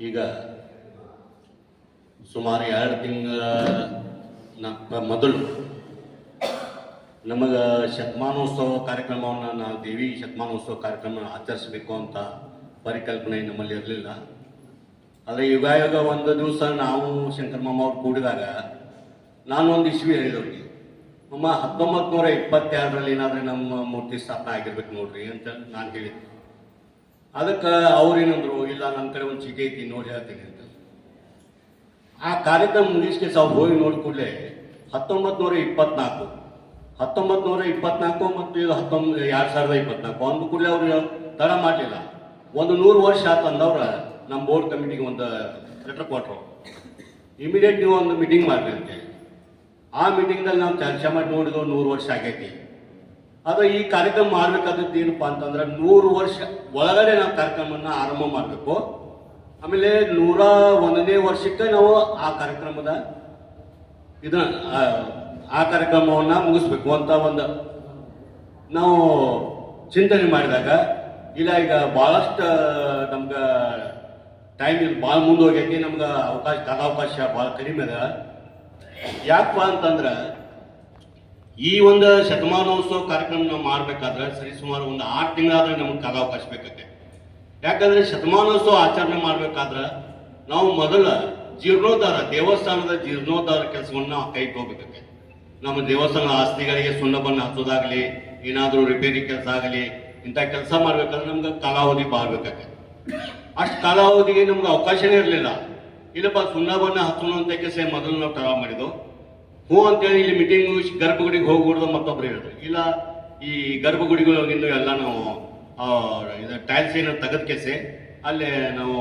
ಈಗ ಸುಮಾರು ಎರಡು ತಿಂಗಳ ಮೊದಲು ನಮಗೆ ಶತಮಾನೋತ್ಸವ ಕಾರ್ಯಕ್ರಮವನ್ನು ನಾವು ದೇವಿ ಶತಮಾನೋತ್ಸವ ಕಾರ್ಯಕ್ರಮ ಆಚರಿಸಬೇಕು ಅಂತ ಪರಿಕಲ್ಪನೆ ನಮ್ಮಲ್ಲಿ ಇರಲಿಲ್ಲ. ಆದರೆ ಯುಗಾಯುಗ ಒಂದು ದಿವಸ ನಾವು ಶಂಕರ ಮಾಮ ಅವ್ರು ಕೂಡಿದಾಗ ನಾನು ಒಂದು ಇಶ್ವಿ ಹೇಳಿದವ್ರಿಗೆ ಮಮ್ಮ ಹತ್ತೊಂಬತ್ತು ನೂರ ಇಪ್ಪತ್ತೆರಡರಲ್ಲಿ ಏನಾದರೂ ನಮ್ಮ ಮೂರ್ತಿ ಸ್ಥಾಪನೆ ಆಗಿರ್ಬೇಕು ನೋಡ್ರಿ ಅಂತ ನಾನು ಹೇಳಿದ್ದೆ. ಅದಕ್ಕೆ ಅವ್ರೇನಂದ್ರು, ಇಲ್ಲ ನನ್ನ ಕಡೆ ಒಂದು ಚೀಟಿ ಐತಿ, ನೋಡಿ ಹೇಳ್ತೀನಿ ಅಂತ. ಆ ಕಾರ್ಯಕ್ರಮ ಮುಗಿಸ್ಕೆ ಸಾವು ಹೋಗಿ ನೋಡಿ ಕೂಡಲೇ ಹತ್ತೊಂಬತ್ತು ನೂರ ಇಪ್ಪತ್ನಾಲ್ಕು ಹತ್ತೊಂಬತ್ತು ನೂರ ಇಪ್ಪತ್ನಾಲ್ಕು ಮತ್ತು ಇದು ಹತ್ತೊಂಬತ್ತು ಎರಡು ಸಾವಿರದ ಇಪ್ಪತ್ನಾಲ್ಕು. ಅಂದ ಕೂಡಲೇ ಅವರು ತಡ ಮಾಡಲಿಲ್ಲ. ಒಂದು ನೂರು ವರ್ಷ ಆತಂದವ್ರ ನಮ್ಮ ಬೋರ್ಡ್ ಕಮಿಟಿಗೆ ಒಂದು ಲೆಟರ್ ಕೊಟ್ಟರು ಇಮಿಡಿಯೇಟ್ ನೀವು ಒಂದು ಮೀಟಿಂಗ್ ಮಾಡ್ರಿ ಅಂತೇಳಿ ಆ ಮೀಟಿಂಗ್ದಲ್ಲಿ ನಾವು ಚರ್ಚೆ ಮಾಡಿ ನೋಡಿದ್ರು ನೂರು ವರ್ಷ ಆಗೈತಿ. ಅದು ಈ ಕಾರ್ಯಕ್ರಮ ಮಾಡಬೇಕಾದದ್ದು ಏನಪ್ಪ ಅಂತಂದ್ರೆ ನೂರು ವರ್ಷ ಒಳಗಡೆ ನಾವು ಕಾರ್ಯಕ್ರಮವನ್ನು ಆರಂಭ ಮಾಡಬೇಕು. ಆಮೇಲೆ ನೂರ ಒಂದನೇ ವರ್ಷಕ್ಕೆ ನಾವು ಆ ಕಾರ್ಯಕ್ರಮದ ಇದನ್ನ, ಆ- ಕಾರ್ಯಕ್ರಮವನ್ನ ಮುಗಿಸ್ಬೇಕು ಅಂತ ಒಂದು ನಾವು ಚಿಂತನೆ ಮಾಡಿದಾಗ, ಇಲ್ಲ ಈಗ ಭಾಳಷ್ಟು ನಮ್ಗೆ ಟೈಮ್ ಬಹಳ ಭಾಳ ಮುಂದೋಗೈತಿ ನಮ್ಗೆ ಅವಕಾಶ, ಕಾಲಾವಕಾಶ ಭಾಳ ಕಡಿಮೆ ಅದ. ಯಾಕಪ್ಪ ಅಂತಂದ್ರೆ ಈ ಒಂದು ಶತಮಾನೋತ್ಸವ ಕಾರ್ಯಕ್ರಮ ನಾವು ಮಾಡ್ಬೇಕಾದ್ರೆ ಸರಿ ಸುಮಾರು ಒಂದು ಆರು ತಿಂಗಳಾದ್ರೆ ನಮ್ಗೆ ಕಾಲಾವಕಾಶ ಬೇಕತ್ತೆ. ಯಾಕಂದ್ರೆ ಶತಮಾನೋತ್ಸವ ಆಚರಣೆ ಮಾಡ್ಬೇಕಾದ್ರೆ ನಾವು ಮೊದಲ ಜೀರ್ಣೋದ್ಧಾರ, ದೇವಸ್ಥಾನದ ಜೀರ್ಣೋದ್ಧಾರ ಕೆಲಸವನ್ನು ನಾವು ಕೈ ಹೋಗ್ಬೇಕಾಗುತ್ತೆ ನಮ್ಮ ದೇವಸ್ಥಾನ ಆಸ್ತಿಗಳಿಗೆ ಸುಣ್ಣ ಬಣ್ಣ ಹಚ್ಚೋದಾಗಲಿ, ಏನಾದರೂ ರಿಪೇರಿ ಕೆಲಸ ಆಗಲಿ, ಇಂಥ ಕೆಲಸ ಮಾಡ್ಬೇಕಾದ್ರೆ ನಮ್ಗೆ ಕಾಲಾವಧಿ ಭಾಳ ಬೇಕಾಗುತ್ತೆ ಅಷ್ಟು ಕಾಲಾವಧಿಗೆ ನಮ್ಗೆ ಅವಕಾಶನೇ ಇರಲಿಲ್ಲ. ಇಲ್ಲಪ್ಪ ಸುಣ್ಣ ಬಣ್ಣ ಹಚ್ಚೋಣ ಅಂತ ಕೆಲಸ ಮೊದಲು ನಾವು ಕಾಲಾವ್ ಮಾಡಿದ್ದು. ಹ್ಞೂ ಅಂತೇಳಿ ಇಲ್ಲಿ ಮೀಟಿಂಗ್ ಮುಗಿಸಿ ಗರ್ಭಗುಡಿಗೆ ಹೋಗ್ಬಿಡ್ದು ಮತ್ತೊಬ್ರು ಹೇಳಿದ್ರು. ಇಲ್ಲ, ಈ ಗರ್ಭಗುಡಿಗಳಿಂದ ಎಲ್ಲ ನಾವು ಟೈಲ್ಸ್ ಏನೋ ತೆಗೆದ ಕೆಸೆ, ಅಲ್ಲೇ ನಾವು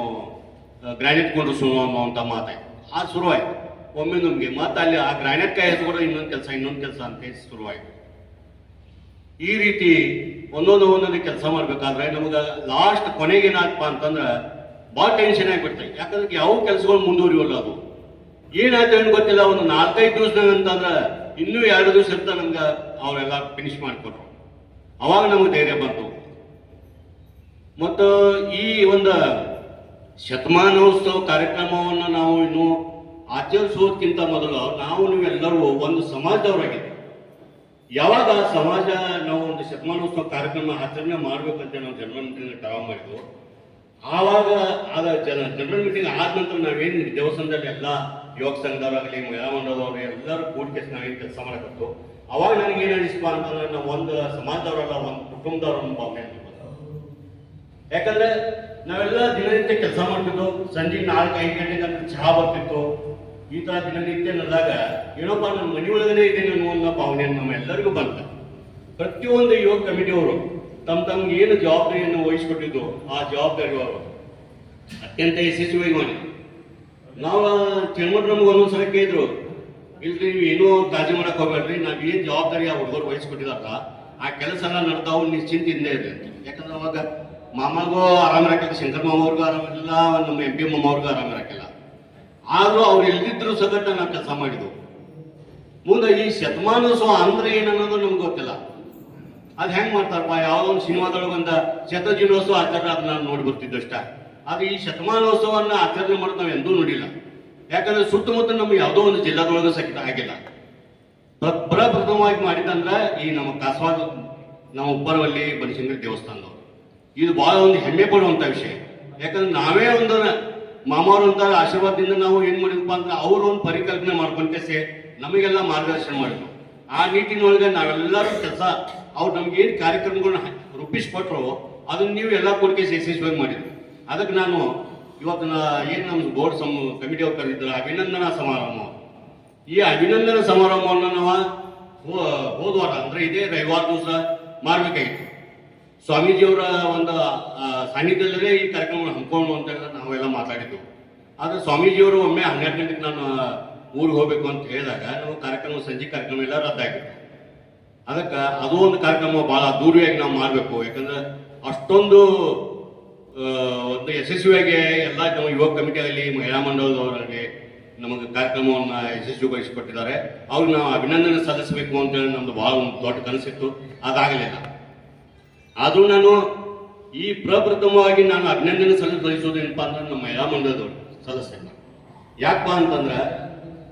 ಗ್ರಾನೈಟ್ ಸುಮ್ಮ ಅಂತ ಮಾತಾಯ್ತು ಆ ಶುರುವಾಯ್ತು. ಒಮ್ಮೆ ನಮಗೆ ಮತ್ತೆ ಅಲ್ಲಿ ಆ ಗ್ರಾನೈಟ್ ಕಾಯಿ ಎತ್ಕೊಂಡು ಇನ್ನೊಂದು ಕೆಲಸ ಇನ್ನೊಂದು ಕೆಲಸ ಅಂತ ಶುರುವಾಯಿತು. ಈ ರೀತಿ ಒಂದೊಂದು ಒಂದೊಂದು ಕೆಲಸ ಮಾಡ್ಬೇಕಾದ್ರೆ ನಮಗೆ ಲಾಸ್ಟ್ ಕೊನೆಗೆ ಏನಾಗ್ತಪ್ಪ ಅಂತಂದ್ರೆ ಭಾಳ ಟೆನ್ಷನ್ ಆಗಿಬಿಡ್ತೈತೆ. ಯಾಕಂದ್ರೆ ಯಾವ ಕೆಲಸಗಳು ಮುಂದುವರಿಯಲ್ಲ ಅದು. ಏನಾಯ್ತು ಏನು ಗೊತ್ತಿಲ್ಲ. ಒಂದು ನಾಲ್ಕೈದು ದಿವಸದಾಗ ಅಂತಂದ್ರೆ ಇನ್ನೂ ಎರಡು ದಿವಸ ಇರ್ತ ನಮ್ಗೆ ಅವರೆಲ್ಲ ಫಿನಿಶ್ ಮಾಡಿಕೊಟ್ರು. ಅವಾಗ ನಮಗೆ ಧೈರ್ಯ ಬಂತು. ಮತ್ತು ಈ ಒಂದು ಶತಮಾನೋತ್ಸವ ಕಾರ್ಯಕ್ರಮವನ್ನು ನಾವು ಇನ್ನು ಆಚರಿಸೋದಕ್ಕಿಂತ ಮೊದಲು ನಾವು ನೀವೆಲ್ಲರೂ ಒಂದು ಸಮಾಜದವರಾಗಿದ್ದೀವಿ. ಯಾವಾಗ ಸಮಾಜ ನಾವು ಒಂದು ಶತಮಾನೋತ್ಸವ ಕಾರ್ಯಕ್ರಮ ಆಚರಣೆ ಮಾಡ್ಬೇಕಂತ ನಾವು ಜನರಲ್ ಮೀಟಿಂಗ್ ಮಾಡಿದ್ದೆವು ಆವಾಗ ಆದ ಜನ ಜನರಲ್ ಮೀಟಿಂಗ್ ಆದ ನಂತರ ನಾವೇನು ದೇವಸ್ಥಾನದಲ್ಲಿ ಎಲ್ಲ ಯುವಕ ಸಂಘದವರಾಗಲಿ ಮಹಿಳಾ ಮಂಡಲದವರು ಎಲ್ಲರೂ ಕೂಡಿಕೆ ನಾವೇನು ಕೆಲಸ ಮಾಡಕತ್ತು ಅವಾಗ ನನಗೆ ಏನು ಅನಿಸ್ಪ ಅಂತಂದ್ರೆ ನಾವು ಒಂದು ಸಮಾಜದವರಲ್ಲ, ಒಂದು ಕುಟುಂಬದವ್ರ ಭಾವನೆ. ಯಾಕಂದ್ರೆ ನಾವೆಲ್ಲ ದಿನನಿತ್ಯ ಕೆಲಸ ಮಾಡ್ತಿದ್ದು. ಸಂಜೆ ನಾಲ್ಕು ಐದು ಗಂಟೆ ತನಕ ಚಹಾ ಬರ್ತಿತ್ತು. ಈ ತರ ದಿನನಿತ್ಯ ನಡೆದಾಗ ಏನೋಪ್ಪ ನನ್ನ ಮನೆ ಇದೆ ನಾನು ಅನ್ನೋ ಭಾವನೆ ನಮ್ಮ ಎಲ್ಲರಿಗೂ ಬಂತ. ಪ್ರತಿಯೊಂದು ಯುವ ಕಮಿಟಿಯವರು ತಮ್ಮ ತಮ್ಗೆ ಏನು ಜವಾಬ್ದಾರಿಯನ್ನು ವಹಿಸಿಕೊಟ್ಟಿದ್ದು ಆ ಜವಾಬ್ದಾರಿ ಅವರು ಅತ್ಯಂತ ಯಶಸ್ವಿಯಾಗಿ ನಾವು ಚರ್ಮಟ್ ನಮ್ಗೆ ಒಂದೊಂದ್ಸಲ ಕೇಳಿದ್ರು, ಇಲ್ರಿ, ನೀವು ಏನೂ ಕಾಳಜಿ ಮಾಡಕ್ ಹೋಗ್ಬೇಡ್ರಿ, ನಾವ್ ಏನ್ ಜವಾಬ್ದಾರಿ ಆ ಹುಡುಗರು ವಹಿಸ್ಕೊಟ್ಟಿದಾರ ಆ ಕೆಲಸ ಎಲ್ಲ ನಡ್ತಾವ್ ನಿಶ್ಚಿಂತ ಇದ್ದೇ ಇದೆ ಯಾಕಂದ್ರೆ ಅವಾಗ ಮಾಮಾಗೂ ಆರಾಮ ಇರಕಿಲ್ಲ ಶಂಕರ್ ಮಾಮ ಅವ್ರಿಗೂ ನಮ್ಮ ಎಂ ಪಿ ಮಾಮ ಅವ್ರಿಗೂ ಇರಕಿಲ್ಲ ಆದ್ರೂ ಅವ್ರು ಎಲ್ಲಿದ್ರು ಸಗಟ ನಾವು ಕೆಲಸ ಮಾಡಿದ್ವು. ಮುಂದೆ ಈ ಶತಮಾನೋತ್ಸವ ಅಂದ್ರೆ ಏನನ್ನೋದು ನಮ್ಗೆ ಗೊತ್ತಿಲ್ಲ. ಅದ್ ಹೆಂಗ್ ಮಾಡ್ತಾರಪ್ಪ? ಯಾವ್ದೋ ಒಂದು ಸಿನಿಮಾದೊಳಗೆ ಒಂದ ಶತದಿನೋತ್ಸವ ಆಚರಣೆ ಅದನ್ನ ನಾನು ನೋಡಿ ಬರ್ತಿದ್ದಷ್ಟೇ ಆದ್ರೆ ಈ ಶತಮಾನೋತ್ಸವನ್ನ ಆಚರಣೆ ಮಾಡೋದು ನಾವು ಎಂದೂ ನೋಡಿಲ್ಲ. ಯಾಕಂದ್ರೆ ಸುತ್ತಮುತ್ತ ನಮ್ಗೆ ಯಾವುದೋ ಒಂದು ಜಿಲ್ಲಾದೊಳಗೆ ಸಹಿತ ಆಗಿಲ್ಲ. ಪ್ರ- ಪ್ರಪ್ರಥಮವಾಗಿ ಮಾಡಿದಂದ್ರ ಈ ನಮ್ಮ ಕಾಸವಾದ, ನಮ್ಮ ಉಪ್ಪರವಲ್ಲಿ ಬನಶಂಕರಿ ದೇವಸ್ಥಾನದವರು. ಇದು ಬಹಳ ಒಂದು ಹೆಮ್ಮೆ ಪಡುವಂತ ವಿಷಯ. ಯಾಕಂದ್ರೆ ನಾವೇ ಒಂದು ಮಾಮವ್ರಂತ ಆಶೀರ್ವಾದದಿಂದ ನಾವು ಏನ್ ಮಾಡಿದ್ವಿ ಅಂದ್ರೆ ಅವರು ಒಂದು ಪರಿಕಲ್ಪನೆ ಮಾಡ್ಕೊಂತೇಸೆ ನಮಗೆಲ್ಲ ಮಾರ್ಗದರ್ಶನ ಮಾಡಿದ್ರು. ಆ ನಿಟ್ಟಿನೊಳಗೆ ನಾವೆಲ್ಲರೂ ಕೆಲಸ, ಅವ್ರು ನಮ್ಗೆ ಏನು ಕಾರ್ಯಕ್ರಮಗಳನ್ನ ರೂಪಿಸ್ಕೊಟ್ರು ಅದನ್ನ ನೀವು ಎಲ್ಲ ಕೊಡುಗೆ ಯಶಸ್ವಿಯಾಗಿ ಮಾಡಿದ್ರು. ಅದಕ್ಕೆ ನಾನು ಇವತ್ತು ಏನು ನಮ್ಮ ಬೋರ್ಡ್ ಸಮ ಕಮಿಟಿ ಅವ್ರು ಕರೆದಿದ್ರು, ಅಭಿನಂದನಾ ಸಮಾರಂಭ. ಈ ಅಭಿನಂದನಾ ಸಮಾರಂಭವನ್ನು ನಾವು ಹೋ- ಹೋದ ವಾರ, ಅಂದ್ರೆ ಇದೇ ರವಿವಾರ ದಿವಸ ಮಾಡಬೇಕಾಗಿತ್ತು. ಸ್ವಾಮೀಜಿಯವರ ಒಂದು ಸಾನ್ನಿಧ್ಯದಲ್ಲೇ ಈ ಕಾರ್ಯಕ್ರಮವನ್ನು ಹಮ್ಮಿಕೊಂಡು ಅಂತೆಲ್ಲ ನಾವೆಲ್ಲ ಮಾತಾಡಿದ್ದೆವು ಆದ್ರೆ ಸ್ವಾಮೀಜಿಯವರು ಒಮ್ಮೆ ಹನ್ನೆರಡು ಗಂಟೆಗೆ ನಾನು ಊರಿಗೆ ಹೋಗ್ಬೇಕು ಅಂತ ಹೇಳಿದಾಗ ನಾವು ಕಾರ್ಯಕ್ರಮ, ಸಂಜೆ ಕಾರ್ಯಕ್ರಮ ಎಲ್ಲ ರದ್ದಾಗಿತ್ತು ಅದಕ್ಕೆ ಅದು ಒಂದು ಕಾರ್ಯಕ್ರಮ ಬಹಳ ಅದ್ದೂರಿಯಾಗಿ ನಾವು ಮಾಡಬೇಕು. ಯಾಕಂದ್ರೆ ಅಷ್ಟೊಂದು ಒಂದು ಯಶಸ್ವಿಯಾಗಿ ಎಲ್ಲ ನಮ್ಮ ಯುವ ಆಗಲಿ ಮಹಿಳಾ ಮಂಡಲದವರಾಗಲಿ ನಮಗೆ ಕಾರ್ಯಕ್ರಮವನ್ನು ಯಶಸ್ವಿಗೊಳಿಸಿಕೊಟ್ಟಿದ್ದಾರೆ. ಅವ್ರಿಗೆ ನಾವು ಅಭಿನಂದನೆ ಸಲ್ಲಿಸಬೇಕು ಅಂತೇಳಿ ನಮ್ದು ಭಾಳ ಒಂದು ದೊಡ್ಡ ಕನಸಿತ್ತು. ಅದಾಗಲಿಲ್ಲ. ಆದರೂ ನಾನು ಈ ಪ್ರಪ್ರಥಮವಾಗಿ ನಾನು ಅಭಿನಂದನೆ ಸಲ್ಲಿಸೋದೇನಪ್ಪ ಅಂದ್ರೆ ನಮ್ಮ ಮಹಿಳಾ ಮಂಡಲದವರು, ಸದಸ್ಯರು. ಯಾಕಪ್ಪ ಅಂತಂದ್ರೆ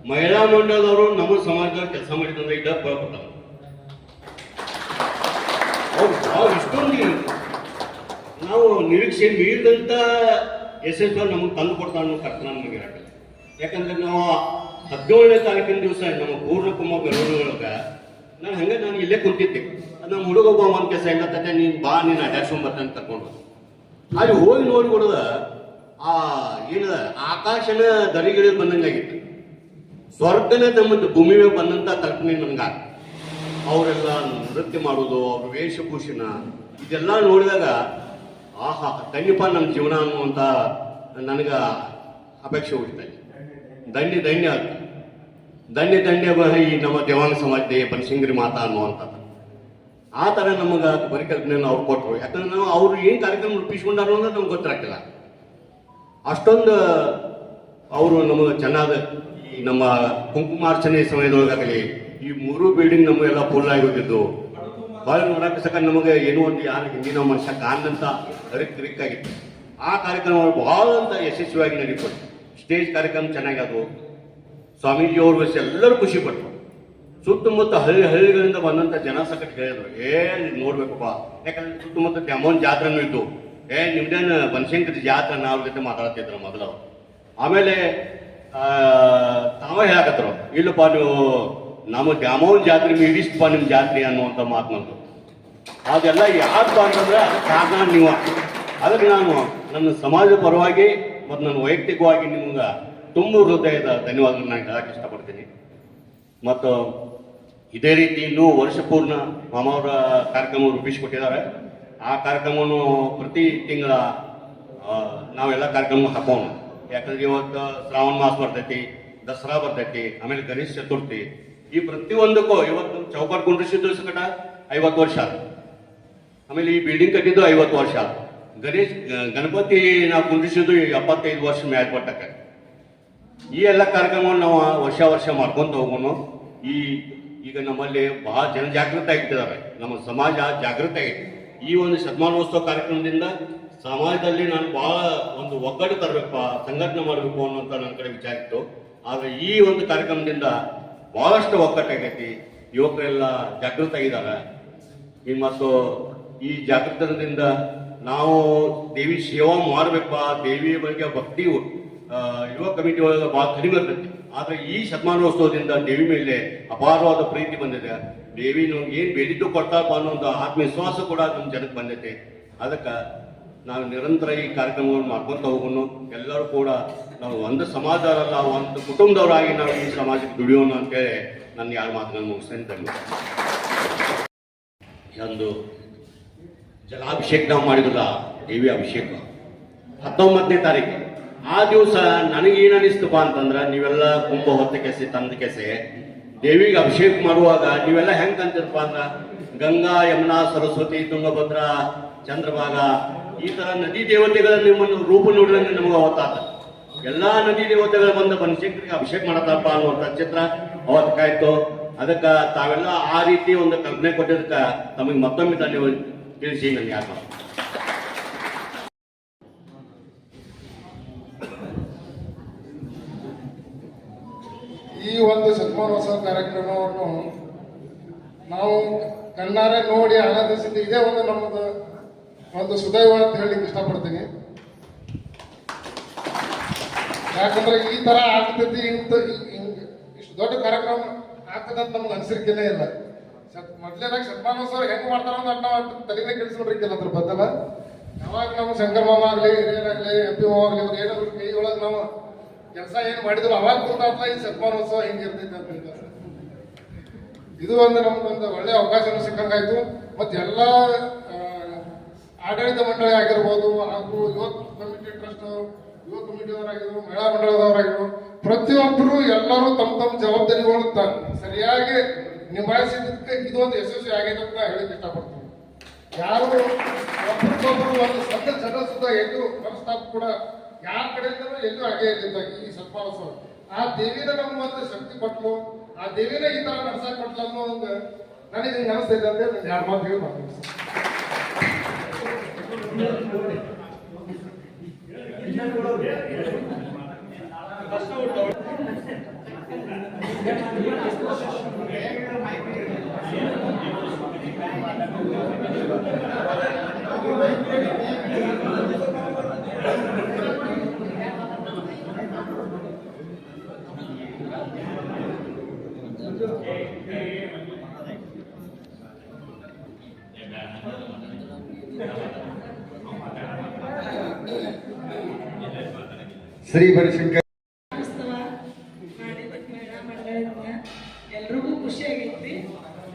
ಮಹಿಳಾ ಮಂಡಲದವರು ನಮ್ಮ ಸಮಾಜದಲ್ಲಿ ಕೆಲಸ ಮಾಡಿದ್ರೆ ಇದ ಪ್ರಪ್ರಥಮ ಅವ್ರು ನಾವು ಇಷ್ಟೊಂದು ನಾವು ನಿರೀಕ್ಷೆ ಮೀರಿದಂತ ಯಶಸ್ಸು ನಮಗೆ ತಂದು ಕೊಡ್ತಾ ಅನ್ನೋ ಕರ್ತನ ನಮಗೆ ಯಾಕಂದ್ರೆ ನಾವು ಹದಿನೇಳನೇ ತಾರೀಕಿನ ದಿವಸ ನಮ್ಮ ಪೂರ್ಣಕುಂಭ ಬೆಳವಣಿಗೆ ನಾನು ಹಂಗೆ ನಾನು ಇಲ್ಲೇ ಕುಂತಿದ್ದೆ. ನಮ್ಮ ಹುಡುಗ ಒಬ್ಬ ಒಂದು ಕೆಲಸ ಹೆಂಗತ್ತೆ ನೀನು ಬಾ, ನೀನು ಅಡ್ಯಾಡ್ಸ್ಕೊಂಡ್ ಬರ್ತಾನೆ ತಗೊಂಡು ಅಲ್ಲಿ ಹೋಗಿ ನೋಡಿ ಕೊಡದ ಆ ಏನದ, ಆಕಾಶನ ದರಿಗಿಳಿದು ಬಂದಂಗಾಗಿತ್ತು. ಸ್ವರ್ಗನ ತಮ್ಮ ಭೂಮಿ ಮೇಲೆ ಬಂದಂತ ಕಲ್ಪನೆ ನನಗ. ಅವರೆಲ್ಲ ನೃತ್ಯ ಮಾಡೋದು ಅವ್ರ ವೇಷಭೂಷಣ, ಇದೆಲ್ಲ ನೋಡಿದಾಗ, ಆಹಾ ಧನ್ಯಪ್ಪ ನನ್ನ ಜೀವನ ಅನ್ನುವಂತ ನನಗ ಅಪೇಕ್ಷೆ ಹುಟ್ಟಿದೆ ಧನ್ಯ ಧನ್ಯ ಅದು. ಧನ್ಯ ಧನ್ಯ ಈ ನಮ್ಮ ದೇವಾಂಗ ಸಮಾಜದ ಬನಶಂಕರಿ ಮಾತಾ ಅನ್ನುವಂಥದ್ದು. ಆ ಥರ ನಮಗೆ ಪರಿಕಲ್ಪನೆಯನ್ನು ಅವ್ರು ಕೊಟ್ಟರು. ಯಾಕಂದ್ರೆ ನಾವು ಅವ್ರು ಏನು ಕಾರ್ಯಕ್ರಮ ರೂಪಿಸ್ಕೊಂಡಾರು ಅನ್ನೋದು ನಮ್ಗೆ ಗೊತ್ತಿರಕ್ಕಿಲ್ಲ. ಅಷ್ಟೊಂದು ಅವರು ನಮಗೆ ಚೆನ್ನಾದ ನಮ್ಮ ಕುಂಕುಮಾರ್ಚನೆ ಸಮಯದೊಳಗಾಗಲಿ, ಈ ಮೂರು ಬಿಲ್ಡಿಂಗ್ ನಮಗೆಲ್ಲ ಫುಲ್ ಆಗಿ ಹೋಗಿದ್ದು ಭಾಳ ನೋಡಕ್ಕೆ ಸಕ ನಮಗೆ ಏನೋ ಒಂದು ಯಾರು ಹಿಂದಿನ ಮನುಷ್ಯ ಕಾಣಂತ ಅರಿಕ್ ರಿಕ್ ಆಗಿತ್ತು ಆ ಕಾರ್ಯಕ್ರಮ ಅಂತ ಯಶಸ್ವಿಯಾಗಿ ನಡೀಪಟ್ಟು ಸ್ಟೇಜ್ ಕಾರ್ಯಕ್ರಮ ಚೆನ್ನಾಗಿ ಆದವು. ಸ್ವಾಮೀಜಿ ಅವ್ರ ಎಲ್ಲರೂ ಖುಷಿ ಪಟ್ಟರು ಸುತ್ತಮುತ್ತ ಹಳ್ಳಿ ಹಳ್ಳಿಗಳಿಂದ ಬಂದಂತ ಜನ ಸಕಟ್ ಹೇಳಿದ್ರು, ಏ, ನೋಡ್ಬೇಕಪ್ಪ. ಯಾಕಂದ್ರೆ ಸುತ್ತಮುತ್ತ ದ್ಯಾಮೋನ್ ಜಾತ್ರೆನೂ ಇತ್ತು ಏ, ನಿಮ್ದೇನು ಬನಶಂಕರಿ ಜಾತ್ರೆ ಅವ್ರ ಜೊತೆ ಮಾತಾಡ್ತಿದ್ರು ಮೊದಲು ಆಮೇಲೆ ತಾವೇ ಹೇಳಕತ್ರು, ಇಲ್ಲಪ್ಪ ನೀವು ನಮ್ಮ ದ್ಯಾಮವನ ಜಾತ್ರೆ ಮೀರಿಸ್ಪ ನಿಮ್ಮ ಜಾತ್ರೆ ಅನ್ನುವಂಥ ಮಾತನಂತು ಅದೆಲ್ಲ ಯಾರಪ್ಪ ಅಂತಂದ್ರೆ ಕಾರಣ ನೀವು. ಅದಕ್ಕೆ ನಾನು ನನ್ನ ಸಮಾಜ ಪರವಾಗಿ ಮತ್ತು ನನ್ನ ವೈಯಕ್ತಿಕವಾಗಿ ನಿಮ್ಗೆ ತುಂಬ ಹೃದಯದ ಧನ್ಯವಾದಗಳನ್ನ ನಾನು ಹೇಳಕ್ಕೆ ಇಷ್ಟಪಡ್ತೀನಿ. ಮತ್ತು ಇದೇ ರೀತಿ ಇನ್ನೂ ವರ್ಷಪೂರ್ಣ ಮಾಮವರ ಕಾರ್ಯಕ್ರಮ ರೂಪಿಸಿಕೊಟ್ಟಿದ್ದಾರೆ. ಆ ಕಾರ್ಯಕ್ರಮವನ್ನು ಪ್ರತಿ ತಿಂಗಳ ನಾವೆಲ್ಲ ಕಾರ್ಯಕ್ರಮ ಹಾಕೋಣ. ಯಾಕಂದ್ರೆ ಇವತ್ತು ಶ್ರಾವಣ ಮಾಸ ಬರ್ತೈತಿ, ದಸರಾ ಬರ್ತೈತಿ, ಆಮೇಲೆ ಗಣೇಶ ಚತುರ್ಥಿ. ಈ ಪ್ರತಿಯೊಂದಕ್ಕೂ ಇವತ್ತು ಚೌಕಟ್ ಗುಂಡ್ರಿಸಿದ್ದು ಕಟ ಐವತ್ತು ವರ್ಷ. ಆಮೇಲೆ ಈ ಬಿಲ್ಡಿಂಗ್ ಕಟ್ಟಿದ್ದು ಐವತ್ತು ವರ್ಷ. ಗಣೇಶ್ ಗಣಪತಿ ನಾವು ಕುಂಡ್ರಿಸಿದ್ದು ಎಪ್ಪತ್ತೈದು ವರ್ಷ ಮೇಲ್ಪಟ್ಟಕ್ಕೆ ಈ ಎಲ್ಲ ಕಾರ್ಯಕ್ರಮವನ್ನು ನಾವು ವರ್ಷ ವರ್ಷ ಮಾಡ್ಕೊಂತ ಹೋಗೋಣ ಈ, ಈಗ ನಮ್ಮಲ್ಲಿ ಬಹಳ ಜನಜಾಗೃತಿ ಆಗಿಟ್ಟಿದ್ದಾರೆ ನಮ್ಮ ಸಮಾಜ ಜಾಗೃತ ಆಗೈತೆ. ಈ ಒಂದು ಶತಮಾನೋತ್ಸವ ಕಾರ್ಯಕ್ರಮದಿಂದ ಸಮಾಜದಲ್ಲಿ ನಾನು ಬಹಳ ಒಂದು ಒಗ್ಗಟ್ಟು ತರಬೇಕು ಸಂಘಟನೆ ಮಾಡಬೇಕು ಅನ್ನುವಂತ ನನ್ನ ಕಡೆ ವಿಚಾರ ಇತ್ತು. ಆದರೆ ಈ ಒಂದು ಕಾರ್ಯಕ್ರಮದಿಂದ ಬಹಳಷ್ಟು ಒಗ್ಗಟ್ಟಾಗೈತಿ ಯುವಕರೆಲ್ಲ ಜಾಗೃತ ಆಗಿದ್ದಾರೆ. ಈ ಮತ್ತು ಈ ಜಾಗೃತದಿಂದ ನಾವು ದೇವಿ ಸೇವಾ ಮಾಡಬೇಕಾ ದೇವಿಯ ಬಗ್ಗೆ ಭಕ್ತಿ ಯುವ ಕಮಿಟಿ ಒಳಗೆ ಬಹಳ ಕಡಿಮೆ ಇರ್ತೈತಿ ಆದ್ರೆ ಈ ಶತಮಾನೋತ್ಸವದಿಂದ ದೇವಿ ಮೇಲೆ ಅಪಾರವಾದ ಪ್ರೀತಿ ಬಂದಿದೆ. ದೇವಿ ನಮ್ಗೆ ಏನ್ ಬೇಡಿದ್ದು ಕೊಡ್ತಾರಪ್ಪ ಅನ್ನೋ ಒಂದು ಆತ್ಮವಿಶ್ವಾಸ ಕೂಡ ನಮ್ಮ ಜನಕ್ಕೆ ಬಂದೈತೆ ಅದಕ್ಕೆ ನಾವು ನಿರಂತರ ಈ ಕಾರ್ಯಕ್ರಮವನ್ನು ಮಾಡ್ಕೊಂತ ಹೋಗೋಣ. ಎಲ್ಲರೂ ಕೂಡ ನಾವು ಒಂದು ಸಮಾಜದವರಲ್ಲ ಒಂದು ಕುಟುಂಬದವರಾಗಿ ನಾವು ಈ ಸಮಾಜಕ್ಕೆ ದುಡಿಯೋಣ ಅಂತೇಳಿ ನನ್ನ ಯಾರ ಮಾತುಗಳನ್ನು ಮುಗಿಸ್ತೇನೆ ಒಂದು ಜಲಾಭಿಷೇಕ ನಾವು ಮಾಡಿದ್ರಲ್ಲ ದೇವಿ ಅಭಿಷೇಕ. ಹತ್ತೊಂಬತ್ತನೇ ತಾರೀಕು. ಆ ದಿವಸ ನನಗೇನು ಅನಿಸ್ತಪ್ಪ ಅಂತಂದ್ರೆ ನೀವೆಲ್ಲ ಕುಂಭ ಹೊತ್ತ ಕೆಸೆ, ತಂದ ಕೆಸೆ, ದೇವಿಗೆ ಅಭಿಷೇಕ ಮಾಡುವಾಗ ನೀವೆಲ್ಲ ಹೆಂಗ್ ಅಂತಿರಪ್ಪ ಅಂದ್ರ? ಗಂಗಾ, ಯಮುನಾ, ಸರಸ್ವತಿ, ತುಂಗಭದ್ರ, ಚಂದ್ರಭಾಗ, ಈ ತರ ನದಿ ದೇವತೆಗಳ ನಿಮ್ಮನ್ನು ರೂಪ ನೋಡಿದ್ರೆ ನಮಗೆ ಅವತ್ತಾತ ಎಲ್ಲಾ ನದಿ ದೇವತೆಗಳು ಬಂದ ಬನಶಂಕರಿಗೆ ಅಭಿಷೇಕ ಮಾಡತ್ತಪ್ಪ ಅನ್ನುವಂಥ ಚಿತ್ರ ಅವತ್ತು ಕಾಯ್ತು ಅದಕ್ಕ ತಾವೆಲ್ಲ ಆ ರೀತಿ ಒಂದು ಕಲ್ಪನೆ ಕೊಟ್ಟಿದ್ದಕ್ಕ ತಮಗೆ ಮತ್ತೊಮ್ಮೆ ತಲೆ ತಿಳಿಸಿ ನನಗೆ ಯಾಕೆ ಈ ಒಂದು ಶತಮಾನೋತ್ಸವ ಕಾರ್ಯಕ್ರಮವನ್ನು ನಾವು ಕಣ್ಣಾರೆ ನೋಡಿ ಆನಂದಿಸಿದ್ದು ಇದೇ ಒಂದು ನಮ್ಮದು ಒಂದು ಸುದೈವ ಅಂತ ಹೇಳಲಿಕ್ಕೆ ಇಷ್ಟಪಡ್ತೀನಿ. ಯಾಕಂದ್ರೆ ಈ ತರ ಆಗ್ತೈತಿ ಇಂತ ಇಷ್ಟು ದೊಡ್ಡ ಕಾರ್ಯಕ್ರಮ ಆಗ್ತದಂತ ನಮ್ಗೆ ಅನ್ಸಿರ್ಕಿನೇ ಇಲ್ಲ. ಮೊದ್ಲೇದಾಗ ಶತಮಾನೋತ್ಸವ ಹೆಂಗ್ ಮಾಡ್ತಾರ ಅಂತ ನಾವು ತಲೆನೇ ಕೆಡಿಸ್ಕೊಂಡಿರ್ಕಿಲ್ಲ ಅದ್ರ ಬದಲ. ಯಾವಾಗ ನಮ್ಮ ಶಂಕರ್ ಮಾಮ ಆಗ್ಲಿ, ಹಿರಿಯರಾಗ್ಲಿ, ಎಂ ಪಿ ಮಾಮ ಆಗ್ಲಿ, ಅವ್ರು ಏನಾದ್ರು ಕೈ ಒಳಗೆ ನಾವು ಕೆಲಸ ಏನು ಮಾಡಿದ್ರು ಅವಾಗ ಗೊತ್ತಾಗ್ತಾ ಈ ಸತ್ಮಾನೋತ್ಸವ ಹೆಂಗಿರ್ತೈತೆ ಅಂತ. ಇದು ಒಂದು ನಮ್ಗೊಂದು ಒಳ್ಳೆ ಅವಕಾಶ ಸಿಕ್ಕಂಗಾಯ್ತು. ಮತ್ತೆ ಎಲ್ಲ ಆಡಳಿತ ಮಂಡಳಿ ಆಗಿರ್ಬೋದು ಹಾಗೂ ಯುವತ್ ಕಮಿಟಿ ಟ್ರಸ್ಟ್ ಯುವ ಕಮಿಟಿಯವರಾಗಿದ್ರು ಮಹಿಳಾ ಮಂಡಳದವರಾಗಿದ್ರು ಪ್ರತಿಯೊಬ್ಬರು ಎಲ್ಲರೂ ತಮ್ಮ ತಮ್ಮ ಜವಾಬ್ದಾರಿಗಳು ಸರಿಯಾಗಿ ನಿಭಾಯಿಸಿದ್ದಕ್ಕೆ ಇದೊಂದು ಯಶಸ್ವಿ ಆಗಿದೆ ಅಂತ ಹೇಳಿ ಇಷ್ಟಪಡ್ತೀನಿ. ಯಾರು ಒಬ್ಬರು ಒಂದು ಸಣ್ಣ ಜನ ಸುತ್ತ ಮನಸ್ತಾಪ ಕೂಡ ಯಾರ ಕಡೆಯಿಂದಲೂ ಎಲ್ಲೂ ಹಾಗೆ ಇರಲಿಲ್ಲ ಈ ಸತ್ಮಾನೋತ್ಸವ ಆ ದೇವಿನ ನಮ್ಗೆ ಮತ್ತೆ ಶಕ್ತಿ ಕೊಟ್ಲು ಆ ದೇವಿನ ಈ ತರ ನಡ್ಸಕ್ ಕೊಟ್ಲು ಅನ್ನೋ ಒಂದು ನನಗೆ ಹಿಂಗೆ ಇದೆ ಅಂದ್ರೆ ನಾನು ಎರಡು ಮಾತು ಹೇಳಿ ಮಾಡ್ತೀನಿ ಶ್ರೀ ಬನಶಂಕರ್ ಎಲ್ರಿಗೂ ಖುಷಿ ಆಗೈತಿ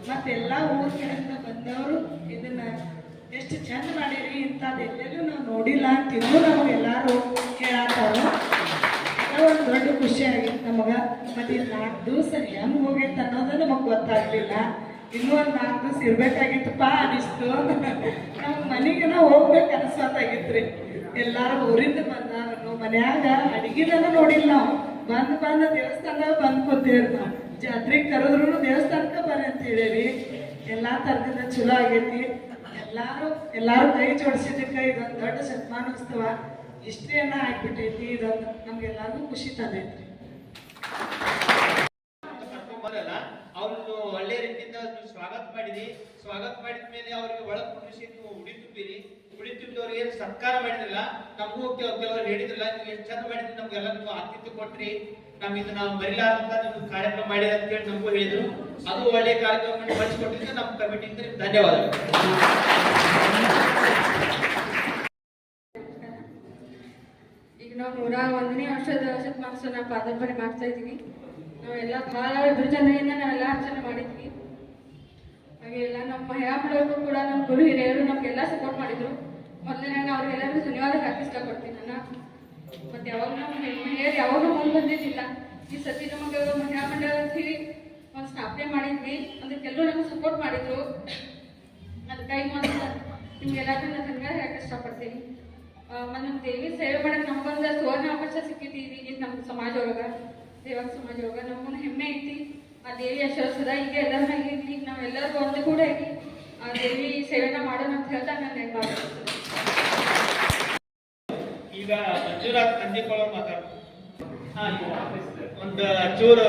ಮತ್ತೆಲ್ಲ ಊರ್ ಕಡೆಯಿಂದ ಬಂದವರು ಇದನ್ನ ಎಷ್ಟು ಚಂದ ಮಾಡಿರಿ ಇಂಥದ್ದು ಎಲ್ಲೆಲ್ಲೂ ನಾವು ನೋಡಿಲ್ಲ ಅಂತ ಇನ್ನೂ ನಮಗೆಲ್ಲರೂ ಎಲ್ಲರೂ ಅದು ಒಂದು ದೊಡ್ಡ ಖುಷಿ ಆಗೈತೆ ನಮಗ. ಮತ್ತೆ ನಾಲ್ಕು ದಿವಸ ಹೆಂಗ್ ಹೋಗೈತೆ ಅನ್ನೋದು ನಮಗೆ ಗೊತ್ತಾಗ್ಲಿಲ್ಲ. ಇನ್ನೂ ಒಂದು ನಾಲ್ಕು ದಿವಸ ಇರ್ಬೇಕಾಗಿತ್ತಪ್ಪ ಅನಿಸ್ತು. ನಮ್ಮ ಮನೆಗೆನ ಹೋಗ್ಬೇಕು ಅನ್ಸತ್ತಾಗಿತ್ರಿ ಎಲ್ಲಾರು ಊರಿಂದ ಬಂದಾರನು ಮನ್ಯಾಗ ಅಡಿಗೆನ ನೋಡಿಲ್ಲ ನಾವು. ಬಂದ್ ಬಂದ ದೇವಸ್ಥಾನ ಬಂದ್ ಕೂತೀವಿ ನಾವು. ಜಾತ್ರೆಗೆ ಕರೆದ್ರು ದೇವಸ್ಥಾನಕ್ಕೆ ಬರ ಅಂತ ಹೇಳೇವಿ. ಎಲ್ಲಾ ತರದಿಂದ ಚಲೋ ಆಗೈತಿ. ಎಲ್ಲಾರು ಎಲ್ಲಾರು ಕೈ ಜೋಡಿಸಿದಕ್ಕ ಇದೊಂದು ದೊಡ್ಡ ಶತಮಾನೋತ್ಸವ ಇಷ್ಟೇನ ಆಗ್ಬಿಟ್ಟೈತಿ. ಇದೊಂದು ನಮ್ಗೆಲ್ಲಾರ್ಗು ಖುಷಿ ತಂದೈತ್ರಿ ಬರಲ್ಲ ಅವ್ರನ್ನು ಒಳ್ಳೆ ರೀತಿಯಿಂದ ನೀವು ಸ್ವಾಗತ ಮಾಡಿದಿ. ಸ್ವಾಗತ ಮಾಡಿದ ಮೇಲೆ ಅವರಿಗೆ ಒಳಗ್ ಕುಡಿಸಿ ನೀವು ಉಡಿ ತುಂಬಿರಿ ಉಡಿ ತುಂಬಿದವ್ರಿಗೆ ಏನು ಸತ್ಕಾರ ಮಾಡಿದ್ರಲ್ಲ, ನಮಗೂ ಕೆಲ- ಕೆಲವರು ಹೇಳಿದ್ರಲ್ಲ, ನೀವು ಎಷ್ಟು ಚಂದ ಮಾಡಿದ್ರಿ, ನಮ್ಗೆಲ್ಲ ನೀವು ಆತಿಥ್ಯ ಕೊಟ್ರಿ. ನಮ್ ಇದು ನಾವು ಮರಿಲಾರ್ದಂತ ನಿಮ್ಗೆ ಕಾರ್ಯಕ್ರಮ ಮಾಡಿದ ಅಂತ ಹೇಳಿ ನಮಗೂ ಹೇಳಿದ್ರು. ಅದು ಒಳ್ಳೆ ಕಾರ್ಯಕ್ರಮ ಮಾಡಿಕೊಟ್ಟಿದ್ರೆ ನಮ್ಮ ಕಮಿಟಿಯಿಂದ ನಿಮ್ಗೆ ಧನ್ಯವಾದಗಳು. ಈಗ ನಾವು ನೂರ ಒಂದನೇ ವರ್ಷದ ಶತಮಾನೋತ್ಸವನ ಪಾದಾರ್ಪಣೆ ಮಾಡ್ತಾ ಇದ್ದೀವಿ. ನಾವೆಲ್ಲ ಬಹಳ ವಿಭಜನೆಯಿಂದ ನಾವೆಲ್ಲ ಆಚರಣೆ ಮಾಡಿದ್ವಿ. ಹಾಗೆ ಎಲ್ಲ ನಮ್ಮ ಮಹಿಳಾ ಮಂಡಳಿಗೂ ಕೂಡ ನಮ್ಮ ಗುರು ಹಿರಿಯರು ನಮಗೆಲ್ಲ ಸಪೋರ್ಟ್ ಮಾಡಿದ್ರು. ಮೊದಲನೇ ನಾನು ಅವ್ರಿಗೆಲ್ಲರಿಗೂ ಧನ್ಯವಾದ ಹಾಕಿ ಇಷ್ಟಪಡ್ತೀನಿ ನಾನು ಮತ್ತೆ ಯಾವಾಗ ನಮ್ಮ ಮಹಿಳೆಯರು ಯಾವಾಗೂ ಮುಂದೆ ಬಂದಿದ್ದಿಲ್ಲ ಈ ಸತಿ ನಮಗೆ ಮಹಿಳಾ ಮಂಡಳ ಒಂದು ಸ್ಥಾಪನೆ ಮಾಡಿದ್ವಿ. ಅದಕ್ಕೆಲ್ಲರೂ ನಮಗೆ ಸಪೋರ್ಟ್ ಮಾಡಿದ್ರು. ಅದಕ್ಕಾಗಿ ಒಂದು ನಿಮ್ಗೆಲ್ಲರಿಗೂ ನಾನು ಧನ್ಯವಾದ ಹೇಳಕ್ಕೆ ಇಷ್ಟಪಡ್ತೀನಿ. ಮತ್ತೆ ನಮ್ಮ ದೇವಿ ಸೇವೆ ಮಾಡಕ್ಕೆ ನಮಗೊಂದು ಸುವರ್ಣ ಅವಕಾಶ ಸಿಕ್ಕೈತಿ ಈಗ ನಮ್ಮ ಸಮಾಜ ಒಳಗ ಸೇವಾ ಸಮಾಜ ಒಳಗ. ನಮಗೊಂದು ಹೆಮ್ಮೆ ಐತಿ. ಆ ದೇವಿ ಆಶೀರ್ವಾದ ಈಗ ಎಲ್ಲರ ಮ್ಯಾಗೆ ಈಗ ನಾವೆಲ್ಲರೂ ಒಂದು ಕೂಡ ಆಗಿ ಆ ದೇವಿ ಸೇವೆನ ಮಾಡೋಣ ಅಂತ ಹೇಳ್ತಾ ನಾನು ನೆನಪಾಗ್ತದೆ ಈಗ ಮಂಜುನಾಥ್ ನಂದಿಕೊಳ್ಳೋರು ಮಾತಾಡ್ತಾರೆ ಒಂದು ಚೂರು.